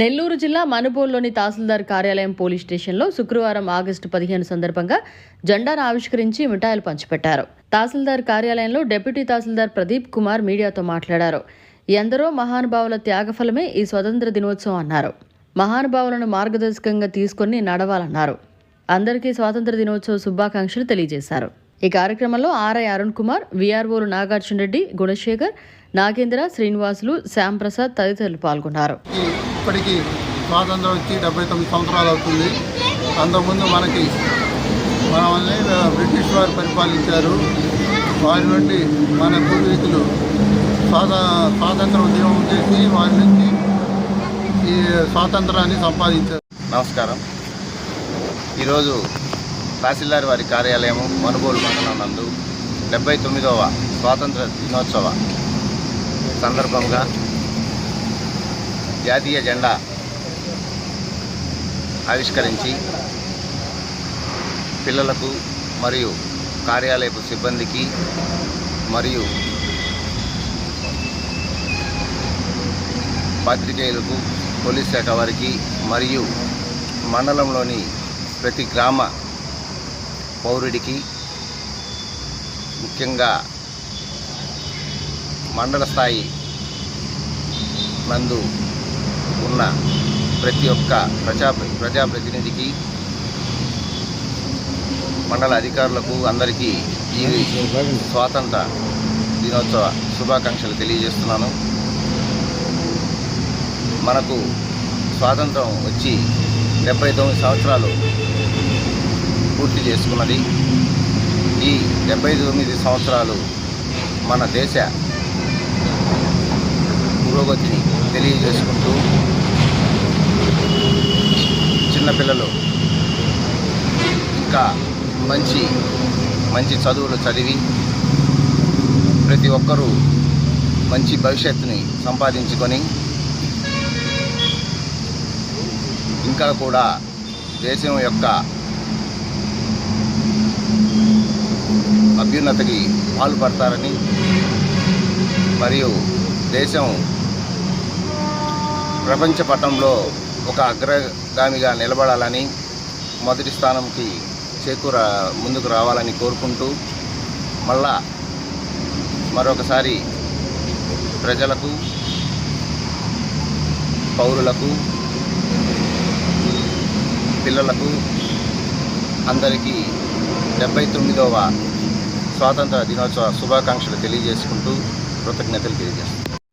నెల్లూరు జిల్లా మనుబోల్లోని తహసీల్దార్ కార్యాలయం పోలీస్ స్టేషన్లో శుక్రవారం ఆగస్టు పదిహేను సందర్భంగా జెండాను ఆవిష్కరించి మిఠాయిలు పంచిపెట్టారు. తహసీల్దార్ కార్యాలయంలో డిప్యూటీ తహసీల్దార్ ప్రదీప్ కుమార్ మీడియాతో మాట్లాడారు. ఎందరో మహానుభావుల త్యాగఫలమే ఈ స్వతంత్ర దినోత్సవం అన్నారు. మహానుభావులను మార్గదర్శకంగా తీసుకొని నడవాలన్నారు. అందరికీ స్వాతంత్ర దినోత్సవ శుభాకాంక్షలు తెలియజేశారు. ఈ కార్యక్రమంలో ఆర్ఐ అరుణ్ కుమార్ విఆర్ఓలు నాగార్జున రెడ్డి గుణశేఖర్ నాగేంద్ర శ్రీనివాసులు శ్యాంప్రసాద్ తదితరులు పాల్గొన్నారు. ఇప్పటికీ స్వాతంత్రం వచ్చి డెబ్బై తొమ్మిది సంవత్సరాలు అవుతుంది. అంతకుముందు మనకి మనల్ని బ్రిటిష్ వారు పరిపాలించారు. వారి నుండి మన పూర్వీకులు స్వాత స్వాతంత్ర ఉద్యమం చేసి వారి నుంచి ఈ స్వాతంత్రాన్ని సంపాదించారు. నమస్కారం. ఈరోజు తహసీల్దార్ వారి కార్యాలయము మనుగోలు మండలం నందు డెబ్బై తొమ్మిదవ స్వాతంత్ర దినోత్సవ సందర్భంగా జాతీయ జెండా ఆవిష్కరించి పిల్లలకు మరియు కార్యాలయపు సిబ్బందికి మరియు పాత్రికేయులకు పోలీస్ శాఖ వారికి మరియు మండలంలోని ప్రతి గ్రామ పౌరుడికి ముఖ్యంగా మండల స్థాయి నందు ఉన్న ప్రతి ఒక్క ప్రజా ప్రజాప్రతినిధికి మండల అధికారులకు అందరికీ ఈ స్వాతంత్ర దినోత్సవ శుభాకాంక్షలు తెలియజేస్తున్నాను. మనకు స్వాతంత్రం వచ్చి డెబ్బై తొమ్మిది సంవత్సరాలు పూర్తి చేసుకున్నది. ఈ డెబ్బై తొమ్మిది సంవత్సరాలు మన దేశ పురోగతిని తెలియజేసుకుంటూ చిన్నపిల్లలు ఇంకా మంచి మంచి చదువులు చదివి ప్రతి ఒక్కరూ మంచి భవిష్యత్తుని సంపాదించుకొని ఇంకా కూడా దేశం యొక్క అభ్యున్నతికి పాల్పడతారని మరియు దేశం ప్రపంచ పటంలో ఒక అగ్రగామిగా నిలబడాలని మొదటి స్థానంకి చేకూర ముందుకు రావాలని కోరుకుంటూ మళ్ళా మరొకసారి ప్రజలకు పౌరులకు పిల్లలకు అందరికీ డెబ్బై తొమ్మిదవ స్వాతంత్ర దినోత్సవ శుభాకాంక్షలు తెలియజేసుకుంటూ కృతజ్ఞతలు తెలియజేస్తున్నాను.